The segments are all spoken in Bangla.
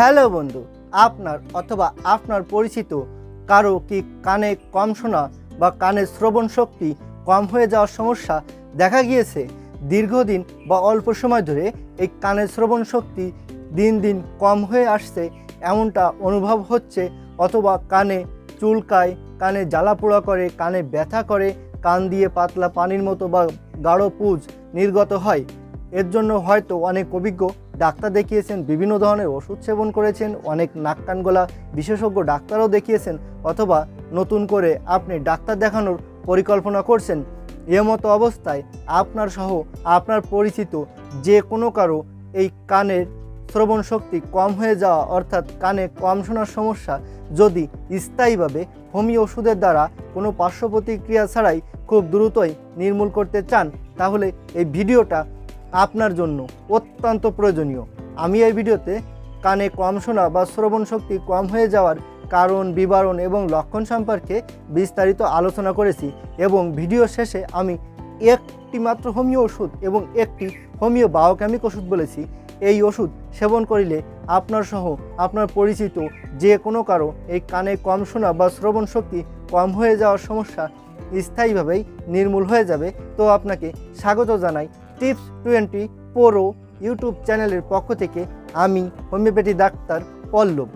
হ্যালো বন্ধু, আপনার অথবা আপনার পরিচিত কারও কি কানে কম শোনা বা কানে শ্রবণ শক্তি কম হয়ে যাওয়ার সমস্যা দেখা গিয়েছে? দীর্ঘদিন বা অল্প সময় ধরে এই কানের শ্রবণ শক্তি দিন দিন কম হয়ে আসছে, এমনটা অনুভব হচ্ছে অথবা কানে চুলকায়, কানে জ্বালা পোড়া করে, কানে ব্যথা করে, কান দিয়ে পাতলা পানির মতো বা গাঢ় পুজ নির্গত হয়। এর জন্য হয়তো অনেক অভিজ্ঞ ডাক্তার দেখিয়েছেন, বিভিন্ন ধরনের ওষুধ সেবন করেছেন, অনেক নাক কান গলা বিশেষজ্ঞ ডাক্তারও দেখিয়েছেন, অথবা নতুন করে আপনি ডাক্তার দেখানোর পরিকল্পনা করছেন। এমতো অবস্থায় আপনার সহ আপনার পরিচিত যে কোনো কারও এই কানের শ্রবণ শক্তি কম হয়ে যাওয়া, অর্থাৎ কানে কম শোনার সমস্যা, যদি স্থায়ীভাবে হোমিও ওষুধের দ্বারা কোনো পার্শ্ব প্রতিক্রিয়া ছাড়াই খুব দ্রুতই নির্মূল করতে চান, তাহলে এই ভিডিওটা আপনার জন্য অত্যন্ত প্রয়োজনীয়। আমি এই ভিডিওতে কানে কম শোনা বা শ্রবণ শক্তি কম হয়ে যাওয়ার কারণ, বিবরণ এবং লক্ষণ সম্পর্কে বিস্তারিত আলোচনা করেছি এবং ভিডিও শেষে আমি একটি মাত্র হোমিও ওষুধ এবং একটি হোমিও বায়োকেমিক ওষুধ বলেছি। এই ওষুধ সেবন করিলে আপনার সহ আপনার পরিচিত যে কোনো কারও এই কানে কম শোনা বা শ্রবণ শক্তি কম হয়ে যাওয়ার সমস্যা স্থায়ীভাবেই নির্মূল হয়ে যাবে। তো আপনাকে স্বাগত জানাই। টিপস টোয়েন্টি পোরো ইউটিউব চ্যানেলের পক্ষ থেকে আমি হোমিওপ্যাথি ডাক্তার পল্লব।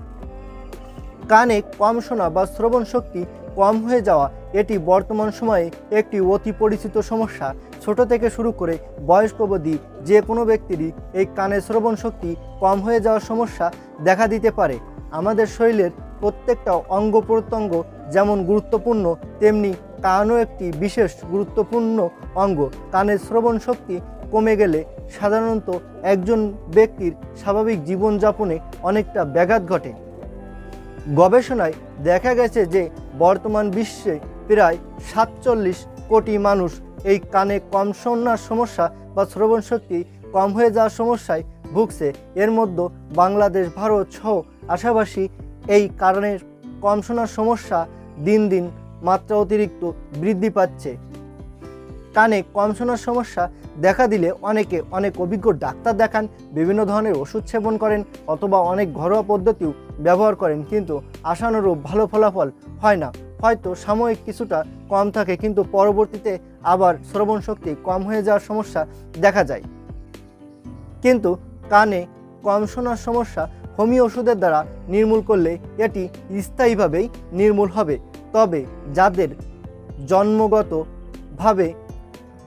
কানে কম শোনা বা শ্রবণ শক্তি কম হয়ে যাওয়া এটি বর্তমান সময়ে একটি অতি পরিচিত সমস্যা। ছোট থেকে শুরু করে বয়স্ক অবধি যে কোনো ব্যক্তিরই এই কানে শ্রবণ শক্তি কম হয়ে যাওয়ার সমস্যা দেখা দিতে পারে। আমাদের শরীরের প্রত্যেকটা অঙ্গ প্রত্যঙ্গ যেমন গুরুত্বপূর্ণ, তেমনি কানও একটি বিশেষ গুরুত্বপূর্ণ অঙ্গ। কানের শ্রবণ শক্তি কমে গেলে সাধারণত একজন ব্যক্তির স্বাভাবিক জীবনযাপনে অনেকটা ব্যাঘাত ঘটে। গবেষণায় দেখা গেছে যে বর্তমান বিশ্বে প্রায় সাতচল্লিশ কোটি মানুষ এই কানে কম শোনার সমস্যা বা শ্রবণ শক্তি কম হয়ে যাওয়ার সমস্যায় ভুগছে। এর মধ্যে বাংলাদেশ, ভারত সহ আশাবাসী এই কারণে কম শোনার সমস্যা দিন দিন মাত্রা অতিরিক্ত বৃদ্ধি পাচ্ছে। কানে কম শোনার সমস্যা দেখা দিলে অনেকে অনেক অভিজ্ঞ ডাক্তার দেখান, বিভিন্ন ধরনের ওষুধ সেবন করেন অথবা অনেক ঘরোয়া পদ্ধতিও ব্যবহার করেন, কিন্তু আশানুরূপ ভালো ফলাফল হয় না। হয়তো সাময়িক কিছুটা কম থাকে, কিন্তু পরবর্তীতে আবার শ্রবণ শক্তি কম হয়ে যাওয়ার সমস্যা দেখা যায়। কিন্তু কানে কম শোনার সমস্যা হোমিও ওষুধের দ্বারা নির্মূল করলে এটি স্থায়ীভাবেই নির্মূল হবে। তবে যাদের জন্মগতভাবে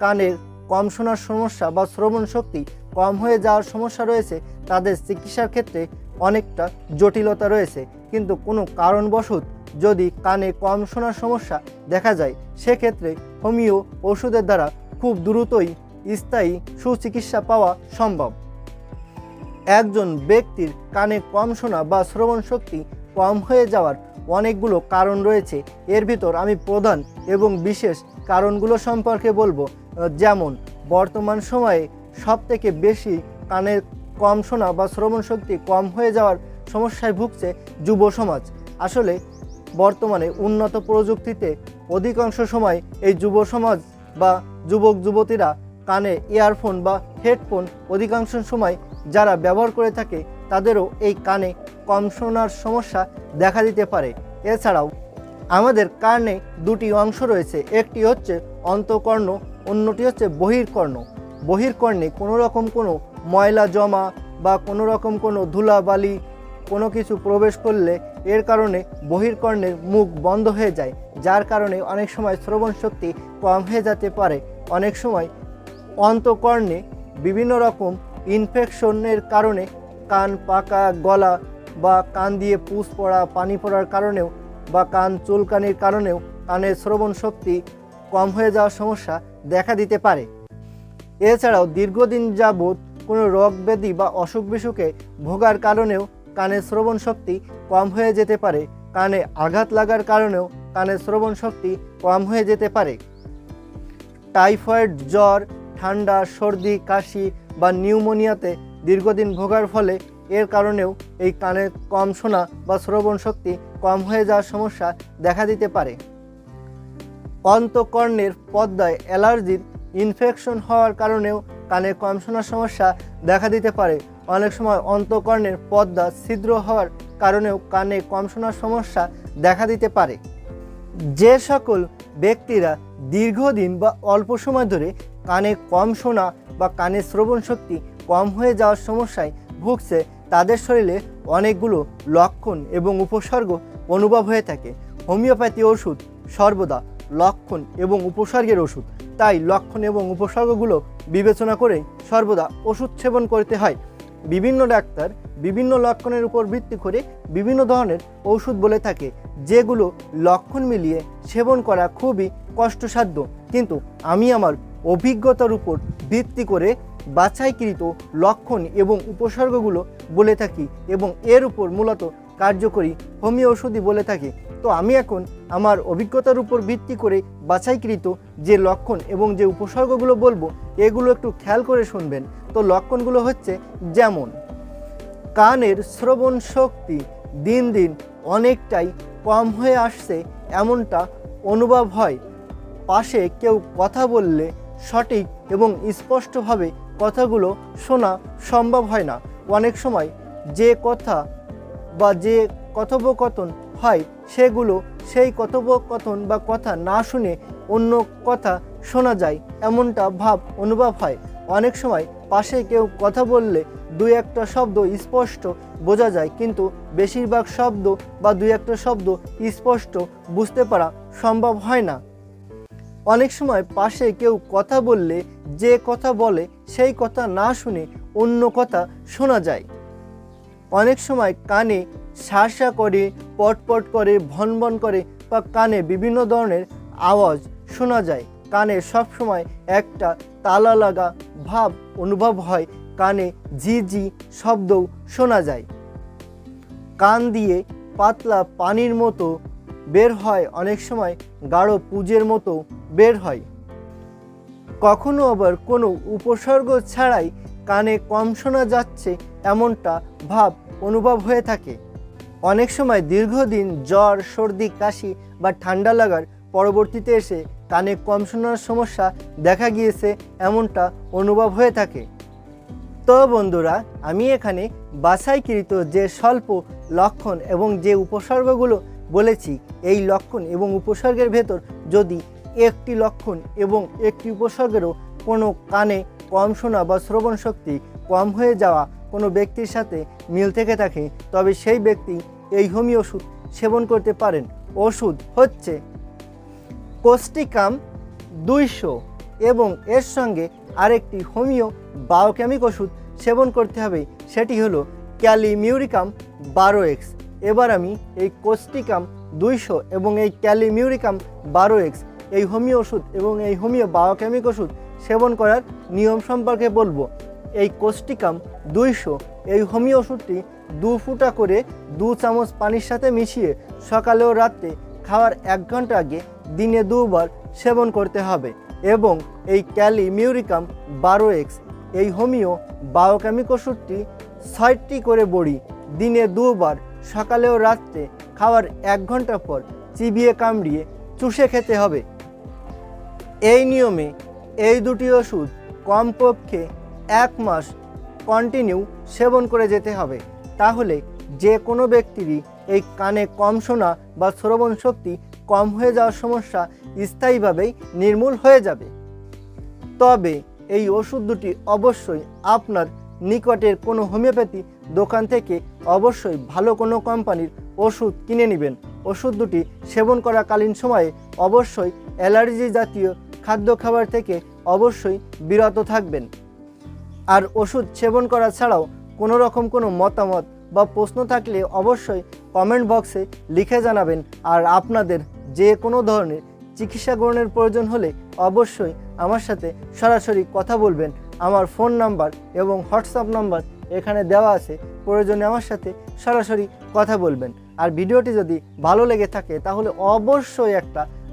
কানের কম শোনার সমস্যা বা শ্রবণ শক্তি কম হয়ে যাওয়ার সমস্যা রয়েছে, তাদের চিকিৎসার ক্ষেত্রে অনেকটা জটিলতা রয়েছে। কিন্তু কোনো কারণবশত যদি কানে কম শোনার সমস্যা দেখা যায়, সেক্ষেত্রে হোমিও ওষুধের দ্বারা খুব দ্রুতই স্থায়ী সুচিকিৎসা পাওয়া সম্ভব। একজন ব্যক্তির কানে কম শোনা বা শ্রবণ শক্তি কম হয়ে যাওয়ার অনেকগুলো কারণ রয়েছে। এর ভিতর আমি প্রধান এবং বিশেষ কারণগুলো সম্পর্কে বলব। যেমন, বর্তমান সময়ে সবথেকে বেশি কানের কম শোনা বা শ্রবণ শক্তি কম হয়ে যাওয়ার সমস্যায় ভুগছে যুব সমাজ। আসলে বর্তমানে উন্নত প্রযুক্তিতে অধিকাংশ সময় এই যুব সমাজ বা যুবক যুবতীরা কানে ইয়ারফোন বা হেডফোন অধিকাংশ সময় যারা ব্যবহার করে থাকে তাদেরও এই কানে কম শোনার সমস্যা দেখা দিতে পারে। এছাড়াও আমাদের কানে দুটি অংশ রয়েছে, একটি হচ্ছে অন্তকর্ণ, অন্যটি হচ্ছে বহির্কর্ণ বহির্কর্ণে কোনো রকম কোনো ময়লা জমা বা কোনো রকম কোনো ধুলাবালি, কোনো কিছু প্রবেশ করলে এর কারণে বহির্কর্ণের মুখ বন্ধ হয়ে যায়, যার কারণে অনেক সময় শ্রবণ শক্তি কম হয়ে যেতে পারে। অনেক সময় অন্তকর্ণে বিভিন্ন রকম ইনফেকশনের কারণে কান পাকা গলা বা কান দিয়ে পুষ পড়া, পানি পড়ার কারণেও বা কান চুলকানির কারণেও কানের শ্রবণ শক্তি কম হয়ে যাওয়ার সমস্যা দেখা দিতে পারে। এছাড়াও দীর্ঘদিন যাবৎ কোনো রোগ ব্যাধি বা অসুখ বিসুখে ভোগার কারণেও কানের শ্রবণ শক্তি কম হয়ে যেতে পারে। কানে আঘাত লাগার কারণেও কানের শ্রবণ শক্তি কম হয়ে যেতে পারে। টাইফয়েড, জ্বর, ঠান্ডা, সর্দি, কাশি বা নিউমোনিয়াতে দীর্ঘদিন ভোগার ফলে এর কারণেও এই কানের কম শোনা বা শ্রবণ শক্তি কম হয়ে যাওয়ার সমস্যা দেখা দিতে পারে। অন্তকর্ণের পর্দায় অ্যালার্জির ইনফেকশন হওয়ার কারণেও কানে কম শোনার সমস্যা দেখা দিতে পারে। অনেক সময় অন্তকর্ণের পর্দা ছিদ্র হওয়ার কারণেও কানে কম শোনার সমস্যা দেখা দিতে পারে। যে সকল ব্যক্তিরা দীর্ঘদিন বা অল্প সময় ধরে কানে কম শোনা বা কানে শ্রবণ শক্তি কম হয়ে যাওয়ার সমস্যায় ভুগছে, তাদের শরীরে অনেকগুলো লক্ষণ এবং উপসর্গ অনুভব হয়ে থাকে। হোমিওপ্যাথি ওষুধ সর্বদা লক্ষণ এবং উপসর্গের ওষুধ। তাই লক্ষণ এবং উপসর্গগুলো বিবেচনা করে সর্বদা ওষুধ সেবন করতে হয়। বিভিন্ন ডাক্তার বিভিন্ন লক্ষণের উপর ভিত্তি করে বিভিন্ন ধরনের ওষুধ বলে থাকে, যেগুলো লক্ষণ মিলিয়ে সেবন করা খুবই কষ্টসাধ্য। কিন্তু আমি আমার অভিজ্ঞতার উপর ভিত্তি করে বাছাইকৃত লক্ষণ এবং উপসর্গগুলো বলে থাকি এবং এর উপর মূলত কার্যকরী হোমিও ওষুধই বলে থাকি। তো আমি এখন আমার অভিজ্ঞতার উপর ভিত্তি করে বাছাইকৃত যে লক্ষণ এবং যে উপসর্গগুলো বলব, এগুলো একটু খেয়াল করে শুনবেন। তো লক্ষণগুলো হচ্ছে যেমন, কানের শ্রবণ শক্তি দিন দিন অনেকটাই কম হয়ে আসছে, এমনটা অনুভব হয়। পাশে কেউ কথা বললে সঠিক এবং স্পষ্টভাবে কথাগুলো শোনা সম্ভব হয় না। অনেক সময় যে কথা বা যে কথোপকথন হয়, সেগুলো সেই কথোপকথন বা কথা না শুনে অন্য কথা শোনা যায়, এমনটা ভাব অনুভব হয়। অনেক সময় পাশে কেউ কথা বললে দুই একটা শব্দ স্পষ্ট বোঝা যায়, কিন্তু বেশিরভাগ শব্দ বা দুই একটা শব্দ স্পষ্ট বুঝতে পারা সম্ভব হয় না। অনেক সময় পাশে কেউ কথা বললে, যে কথা বলে সেই কথা না শুনে অন্য কথা শোনা যায়। অনেক সময় কানে শাসা করে, পটপট করে, ভনভন করে বা কানে বিভিন্ন ধরনের আওয়াজ শোনা যায়। কানে সবসময় একটা তালা লাগা ভাব অনুভব হয়, কানে ঝি ঝি শব্দও শোনা যায়। কান দিয়ে পাতলা পানির মতো বের হয়, অনেক সময় গাঢ় পুজের মতো বের হয়। কখনো আবার কোনো উপসর্গ ছাড়াই কানে কম শোনা যাচ্ছে এমনটা ভাব অনুভব হয়ে থাকে। অনেক সময় দীর্ঘদিন জ্বর, সর্দি, কাশি বা ঠান্ডা লাগার পরবর্তীতে এসে কানে কম শোনার সমস্যা দেখা গিয়েছে এমনটা অনুভব হয়ে থাকে। তো বন্ধুরা, আমি এখানে বাছাইকৃত যে স্বল্প লক্ষণ এবং যে উপসর্গগুলো বলেছি, এই লক্ষণ এবং উপসর্গের ভেতর যদি একটি লক্ষণ এবং একটি উপসর্গেরও কোনো কানে কম শোনা বা শ্রবণ শক্তি কম হয়ে যাওয়া কোনো ব্যক্তির সাথে মিল থেকে থাকে, তবে সেই ব্যক্তি এই হোমিও ওষুধ সেবন করতে পারেন। ওষুধ হচ্ছে কোস্টিকাম দুইশো এবং এর সঙ্গে আরেকটি হোমিও বায়োকেমিক ওষুধ সেবন করতে হবে, সেটি হলো ক্যালিমিউরিকাম বারো এক্স। এবার আমি এই কোস্টিকাম দুইশো এবং এই ক্যালিমিউরিকাম বারো এক্স এই হোমিও ওষুধ এবং এই হোমিও বায়োকেমিক ওষুধ সেবন করার নিয়ম সম্পর্কে বলব। এই কোস্টিকাম দুইশো, এই হোমিও ওষুধটি দু ফুটা করে দু চামচ পানির সাথে মিশিয়ে সকালে ও রাত্রে খাওয়ার এক ঘণ্টা আগে দিনে দুবার সেবন করতে হবে এবং এই ক্যালি মিউরিকাম বারো এক্স, এই হোমিও বায়োকেমিক ওষুধটি ছয়টি করে বড়ি দিনে দুবার সকালে ও রাত্রে খাওয়ার এক ঘণ্টা পর চিবিয়ে কামড়িয়ে চুষে খেতে হবে। এই নিয়মে এই দুটি ওষুধ কমপক্ষে এক মাস কন্টিনিউ সেবন করে যেতে হবে। তাহলে যে কোনো ব্যক্তিরই এই কানে কম শোনা বা শ্রবণ শক্তি কম হয়ে যাওয়ার সমস্যা স্থায়ীভাবেই নির্মূল হয়ে যাবে। তবে এই ওষুধ দুটি অবশ্যই আপনার নিকটের কোনো হোমিওপ্যাথি দোকান থেকে অবশ্যই ভালো কোনো কোম্পানির ওষুধ কিনে নেবেন। ওষুধ দুটি সেবন করাকালীন সময়ে অবশ্যই অ্যালার্জি জাতীয় খাদ্য খাবার থেকে অবশ্যই বিরত থাকবেন। আর ওষুধ সেবন করা ছাড়াও কোনো রকম কোনো মতামত বা প্রশ্ন থাকলে অবশ্যই কমেন্ট বক্সে লিখে জানাবেন। আর আপনাদের যে কোনো ধরনের চিকিৎসা গ্রহণের প্রয়োজন হলে অবশ্যই আমার সাথে সরাসরি কথা বলবেন। আমার ফোন নাম্বার এবং হোয়াটসঅ্যাপ নাম্বার এখানে দেওয়া আছে। প্রয়োজনে আমার সাথে সরাসরি কথা বলবেন। আর ভিডিওটি যদি ভালো লেগে থাকে তাহলে অবশ্যই একটা